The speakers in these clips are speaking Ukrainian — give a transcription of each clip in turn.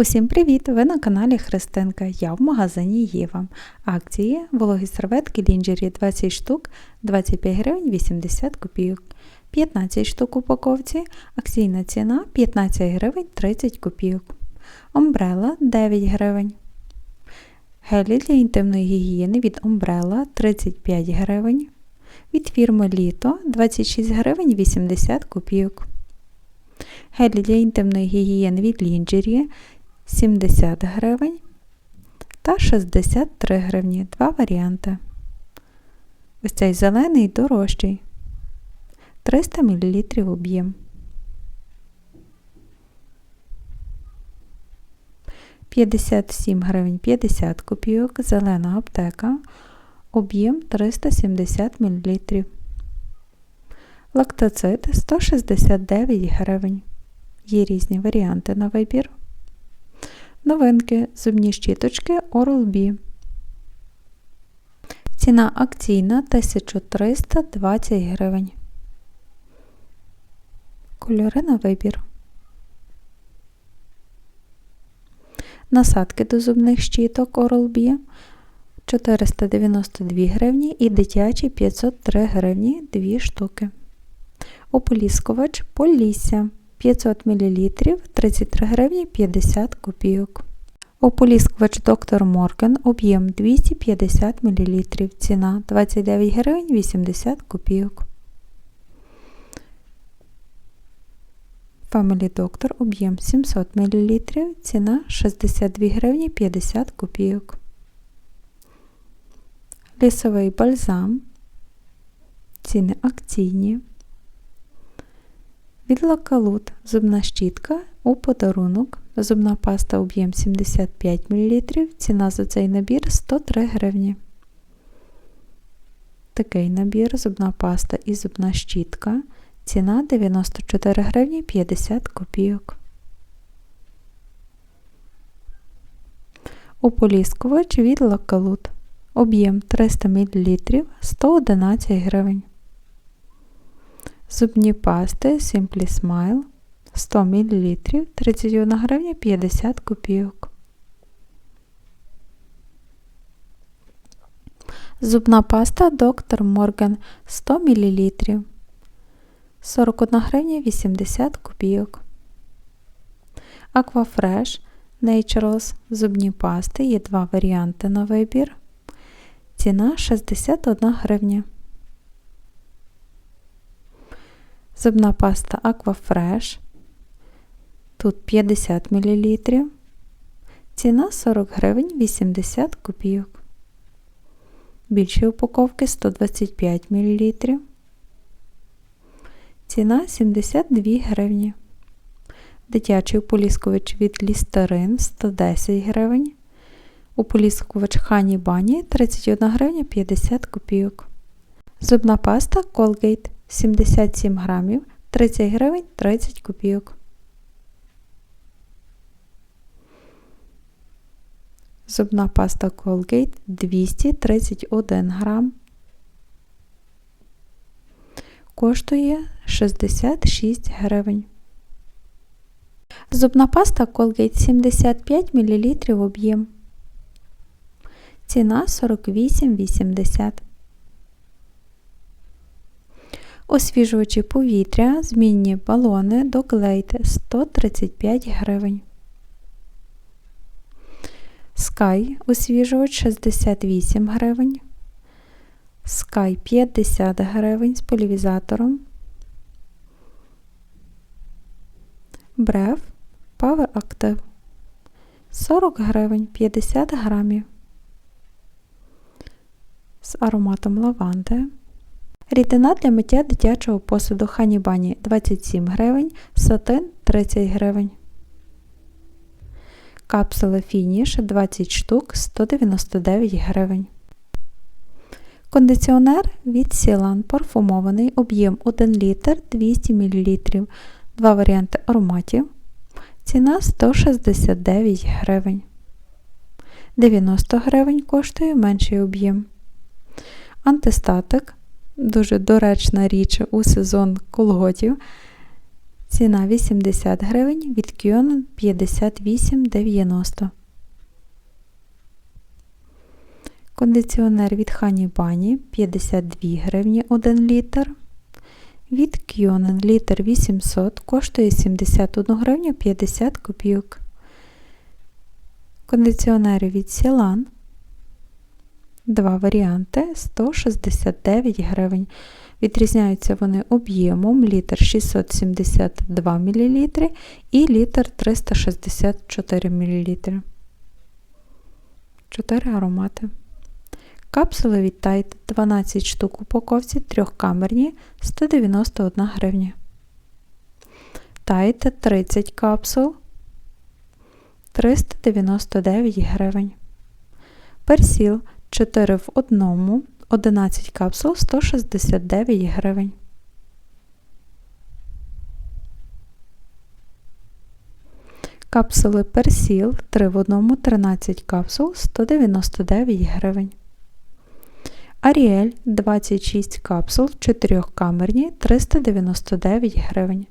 Усім привіт! Ви на каналі Христинка. Я в магазині Єва. Акції вологі серветки лінджері 20 штук 25 гривень 80 копійок. 15 штук упаковці. Акційна ціна 15 гривень 30 копійок. Омбрела 9 гривень. Гелі для інтимної гігієни від Омбрела 35 гривень. Від фірми Літо 26 гривень 80 копійок. Гелі для інтимної гігієни від Лінджері 70 гривень та 63 гривні. Два варіанти. Ось цей зелений дорожчий. 300 мл об'єм. 57 гривень 50 копійок, зелена аптека, об'єм 370 мл. Лактоцит 169 гривень. Є різні варіанти на вибір. Новинки зубні щіточки Oral-B. Ціна акційна 1320 гривень. Кольори на вибір. Насадки до зубних щіток Oral-B 492 гривні і дитячі 503 гривні 2 штуки. Ополіскувач Полісся 500 мл 33 гривні 50 копійок. Ополіскувач Доктор Морген об'єм 250 мл. Ціна 29 гривень 80 копійок. Family Doctor об'єм 700 мл. Ціна 62 гривні 50 копійок. Лісовий бальзам. Ціни акційні. Від Лакалут зубна щітка у подарунок. Зубна паста об'єм 75 мл. Ціна за цей набір 103 гривні. Такий набір зубна паста і зубна щітка. Ціна 94 гривні 50 копійок. Ополіскувач від Лакалут. Об'єм 300 мл 111 гривень. Зубні пасти Simply Smile 100 мл 31 гривня 50 копійок. Зубна паста Доктор Морган 100 мл 41 гривня 80 копійок. Aquafresh Naturals зубні пасти є два варіанти на вибір. Ціна 61 гривня. Зубна паста Aquafresh. Тут 50 мл. Ціна 40 гривень 80 копійок. Більші упаковки 125 мл. Ціна 72 гривні. Дитячий ополіскувач від Лістерин 110 гривень. Ополіскувач Хані Бані 31 гривня 50 копійок. Зубна паста Colgate 77 грамів 30 гривень 30 копійок. Зубна паста Colgate 231 грам. Коштує 66 гривень. Зубна паста Colgate 75 мл об'єм. Ціна 48,80. Освіжувачі повітря, змінні балони до глейти 135 гривень. Sky освіжувач 68 гривень. Sky 50 гривень з полівізатором. Брев Power Active 40 гривень 50 грамів. З ароматом лаванди. Рідина для миття дитячого посуду Ханібані 27 гривень, сатин 30 гривень. Капсула фініш 20 штук 199 гривень. Кондиціонер від Сілан парфумований об'єм 1 літр 200 мл. Два варіанти ароматів. Ціна 169 гривень. 90 гривень коштує менший об'єм. Антистатик дуже доречна річ у сезон колготів. Ціна 80 гривень, від Кьонен 58,90. Кондиціонер від Хані Бані 52 гривні 1 літр. Від Кьонен літр 800 коштує 71 гривню 50 копійок. Кондиціонери від Сілан. Два варіанти 169 гривень. Відрізняються вони об'ємом літр 672 мл і літр 364 мл. 4 аромати. Капсули від Tide 12 штук упаковці, трьохкамерні 191 гривня. Tide 30 капсул 399 гривень. Персіл 4 в 1, 11 капсул 169 гривень. Капсули персіл 3 в 1, 13 капсул 199 гривень. Аріель 26 капсул 4-камерні 399 гривень.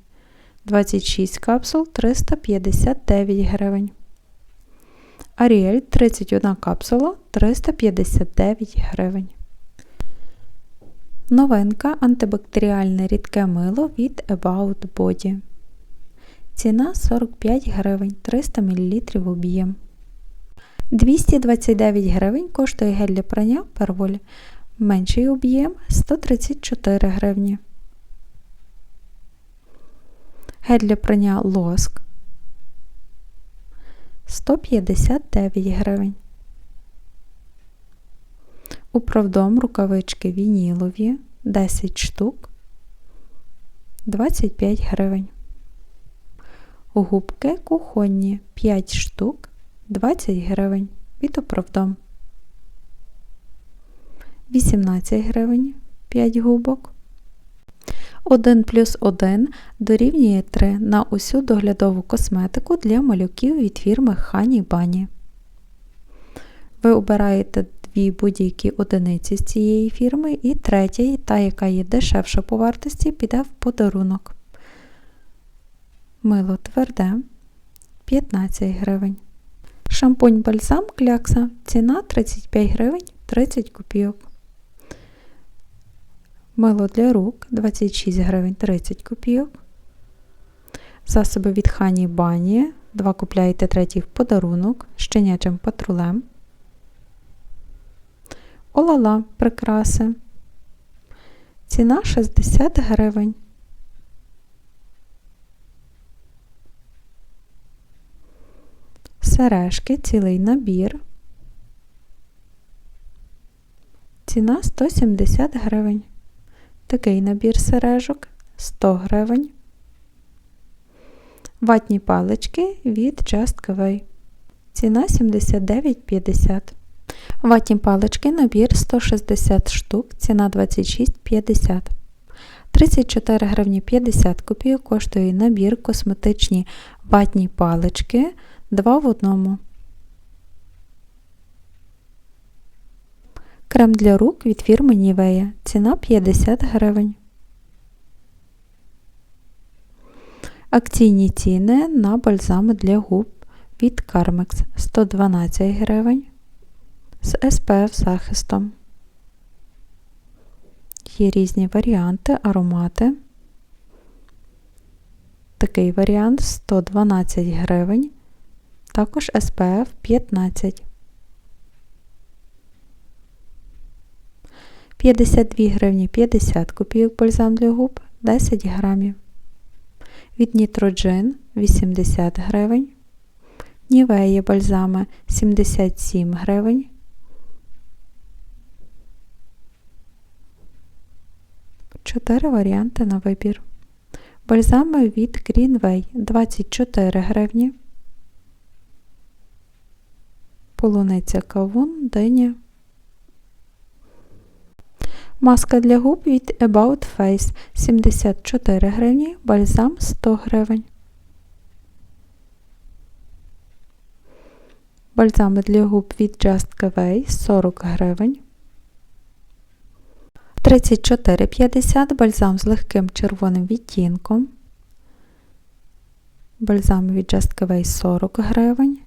26 капсул 359 гривень. Аріель 31 капсула 359 гривень. Новинка антибактеріальне рідке мило від About Body. Ціна 45 гривень 300 мл об'єм. 229 гривень коштує гель для прання перволь. Менший об'єм 134 гривні. Гель для прання лоск 159 гривень. Управдом рукавички вінілові 10 штук 25 гривень. Губки кухонні 5 штук 20 гривень від управдом. 18 гривень 5 губок. 1 плюс 1 дорівнює 3 на усю доглядову косметику для малюків від фірми Хані Бані. Ви обираєте дві будь-які одиниці з цієї фірми, і третя, та, яка є дешевша по вартості, піде в подарунок. Мило тверде 15 гривень. Шампунь бальзам клякса. Ціна 35 гривень 30 копійок. Мило для рук 26 гривень 30 копійок. Засоби від Хані Бані. Два купляєте третій в подарунок щенячим патрулем. Олала прикраси. Ціна 60 гривень. Сережки цілий набір. Ціна 170 гривень. Такий набір сережок 100 гривень. Ватні палички від Just Kaway. Ціна 79,50. Ватні палички набір 160 штук, ціна 26,50. 34 гривні 50 копійок коштує набір косметичні ватні палички 2 в одному. Крем для рук від фірми Nivea. Ціна 50 гривень. Акційні ціни на бальзами для губ від Carmex 112 гривень з SPF захистом. Є різні варіанти, аромати. Такий варіант 112 гривень, також SPF 15. 52 гривні 50 копійок бальзам для губ 10 грамів. Від Нітроджин 80 гривень. Нівеї бальзами 77 гривень. Чотири варіанти на вибір. Бальзами від Greenway 24 гривні. Полуниця кавун, диня. Маска для губ від About Face 74 гривні, бальзам 100 гривень. Бальзами для губ від Just Cavay 40 гривень. 34,50 бальзам з легким червоним відтінком. Бальзам від Just Cavay 40 гривень.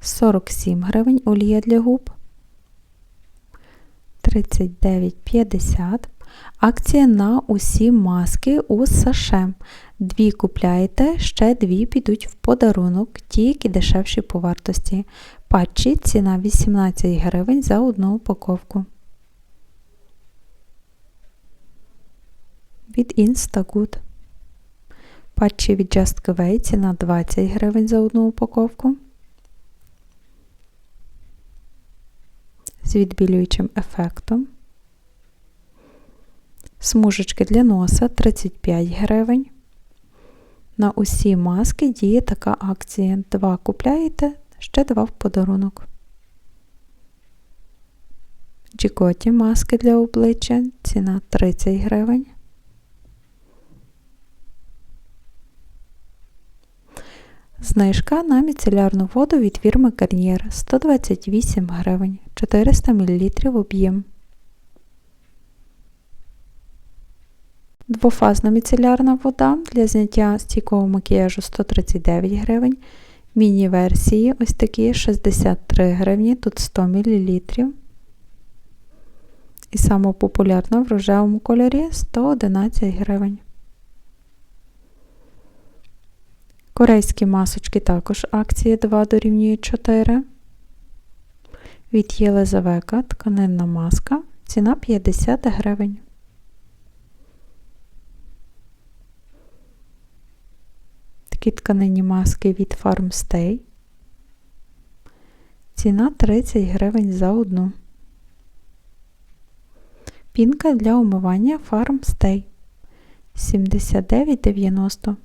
47 гривень олія для губ. 39,50. Акція на усі маски у саше. Дві купляєте, ще дві підуть в подарунок, ті, які дешевші по вартості. Патчі ціна 18 гривень за одну упаковку. Від Instagood. Патчі від Just Cavay ціна 20 гривень за одну упаковку. З відбілюючим ефектом. Смужечки для носа 35 гривень. На усі маски діє така акція. Два купляєте, ще два в подарунок. Джікоті маски для обличчя. Ціна 30 гривень. Знижка на міцелярну воду від фірми Garnier 128 гривень 400 мл об'єм. Двофазна міцелярна вода для зняття стійкого макіяжу 139 гривень. Міні-версії ось такі 63 гривні, тут 100 мл. І сама популярна в рожевому кольорі 111 гривень. Корейські масочки також акції 2 дорівнює 4. Від Єлизавека тканинна маска. Ціна 50 гривень. Такі тканинні маски від Farmstay. Ціна 30 гривень за одну. Пінка для умивання Farmstay 79,90.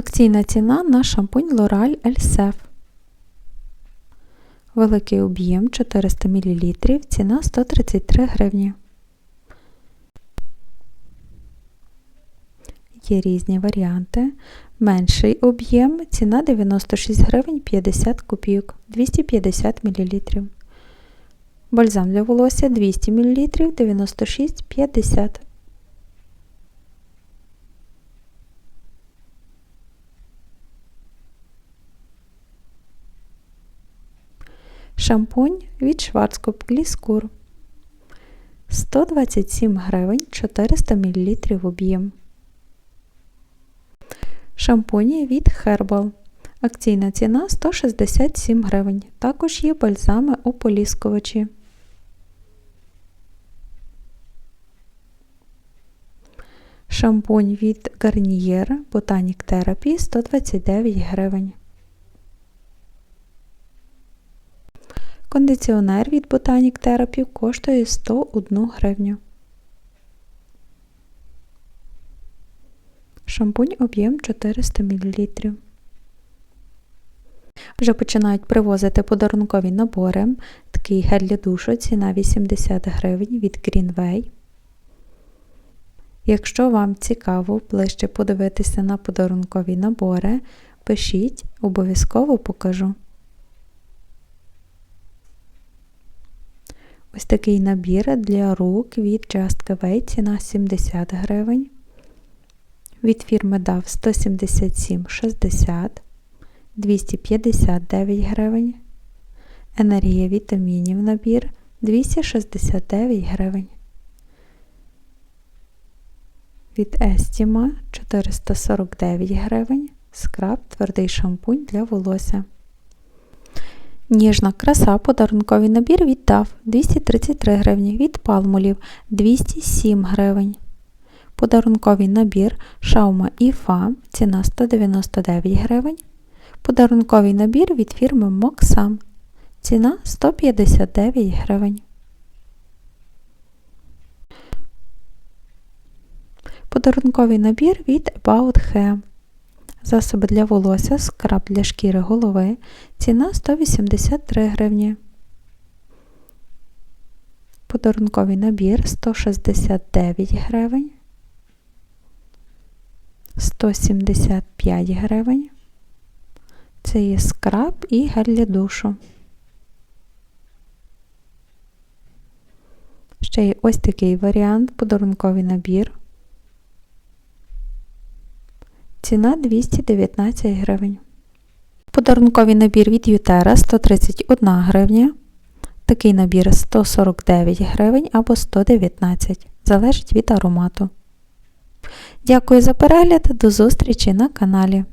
Акційна ціна на шампунь L'Oreal Elsef. Великий об'єм 400 мл, ціна 133 гривні. Є різні варіанти. Менший об'єм, ціна 96 гривень 50 копійок, 250 мл. Бальзам для волосся 200 мл 96,50 Шампунь від Schwarzkopf Gliskur 127 гривень 400 мл об'єм. Шампуні від Herbal. Акційна ціна 167 гривень. Також є бальзами ополіскувачі. Шампунь від Garnier Botanic Therapy 129 гривень. Кондиціонер від Botanic Therapy коштує 101 гривню. Шампунь об'єм 400 мл. Вже починають привозити подарункові набори. Такий гель для душу, ціна 80 гривень від Greenway. Якщо вам цікаво ближче подивитися на подарункові набори, пишіть, обов'язково покажу. Ось такий набір для рук від Just Cavay, ціна 70 гривень. Від фірми DAV 177,60, 259 гривень. Енергія вітамінів набір 269 гривень. Від Estima 449 гривень. Скраб твердий шампунь для волосся. Ніжна краса подарунковий набір від DAV 233 гривні. Від палмулів 207 гривень. Подарунковий набір Шаума Іфа ціна 199 гривень. Подарунковий набір від фірми Моксам. Ціна 159 гривень. Подарунковий набір від About Hair. Засоби для волосся, скраб для шкіри голови. Ціна 183 гривні. Подарунковий набір 169 гривень. 175 гривень. Це є скраб і гель для душу. Ще є ось такий варіант, подарунковий набір. Ціна 219 гривень. Подарунковий набір від Ютера 131 гривня. Такий набір 149 гривень або 119, залежить від аромату. Дякую за перегляд, до зустрічі на каналі.